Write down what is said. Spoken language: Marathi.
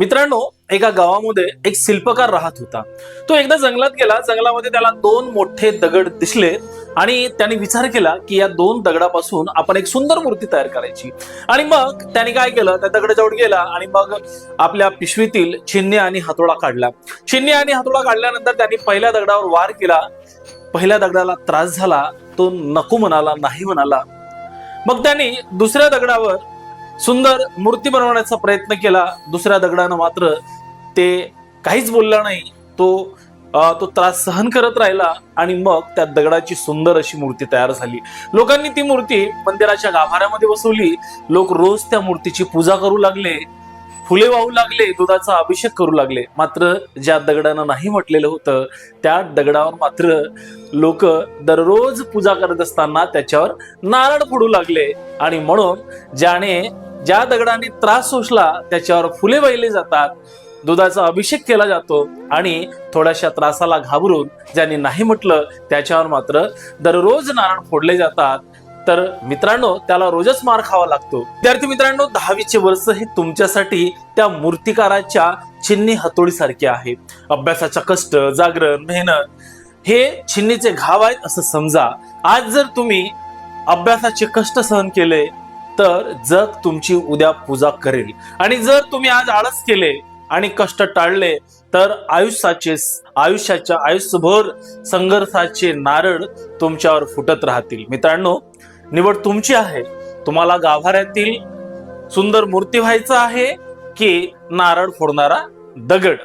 मित्रांनो एका गावामध्ये एक शिल्पकार राहत होता. तो एकदा जंगलात गेला. जंगलामध्ये त्याला दोन मोठे दगड दिसले आणि त्याने विचार केला की या दोन दगडापासून आपण एक सुंदर मूर्ती तयार करायची. आणि मग त्याने काय केलं? त्या दगडाजवळ गेला आणि मग आपल्या पिशवीतील छिन्नी आणि हातोडा काढला. छिन्नी आणि हातोडा काढल्यानंतर त्यांनी पहिल्या दगडावर वार केला. पहिल्या दगडाला त्रास झाला. तो नको म्हणाला नाही म्हणाला. मग त्यांनी दुसऱ्या दगडावर सुंदर मूर्ती बनवण्याचा प्रयत्न केला. दुसऱ्या दगडानं मात्र ते काहीच बोलला नाही. तो तो त्रास सहन करत राहिला आणि मग त्या दगडाची सुंदर अशी मूर्ती तयार झाली. लोकांनी ती मूर्ती मंदिराच्या गाभाऱ्यामध्ये बसवली. लोक रोज त्या मूर्तीची पूजा करू लागले फुले वाहू लागले दुधाचा अभिषेक करू लागले. मात्र ज्या दगडानं नाही म्हटलेलं होतं त्या दगडावर मात्र लोक दररोज पूजा करत असताना त्याच्यावर नारळ फोडू लागले. आणि म्हणून ज्याने ज्या दगडाने त्रास सोसला त्याच्यावर फुले वाहिले जातात दुधाचा अभिषेक केला जातो आणि थोड्याशा त्रासाला घाबरून ज्यांनी नाही म्हटलं त्याच्यावर मात्र दररोज नारळ फोडले जातात. तर मित्रांनो त्याला रोजच मार खावा लागतो. विद्यार्थी मित्रांनो दहावीचे वर्ष हे तुमच्यासाठी त्या मूर्तिकाराच्या छिन्नी हतोडी सारखे आहे. अभ्यासाचा कष्ट जागरण मेहनत हे छिन्नीचे घाव आहेत असं समजा. आज जर तुम्ही अभ्यासाचे कष्ट सहन केले तर जग तुमची उद्या पूजा करेल. आणि जर तुम्ही आज आळस केले आणि कष्ट टाळले तर आयुष्याचे आयुष्याच्या आयुष्यभर संघर्षाचे नारळ तुमच्यावर फुटत राहतील. मित्रांनो निवड तुमची आहे. तुम्हाला गाभाऱ्यातील सुंदर मूर्ती व्हायचं आहे की नारळ फोडणारा दगड?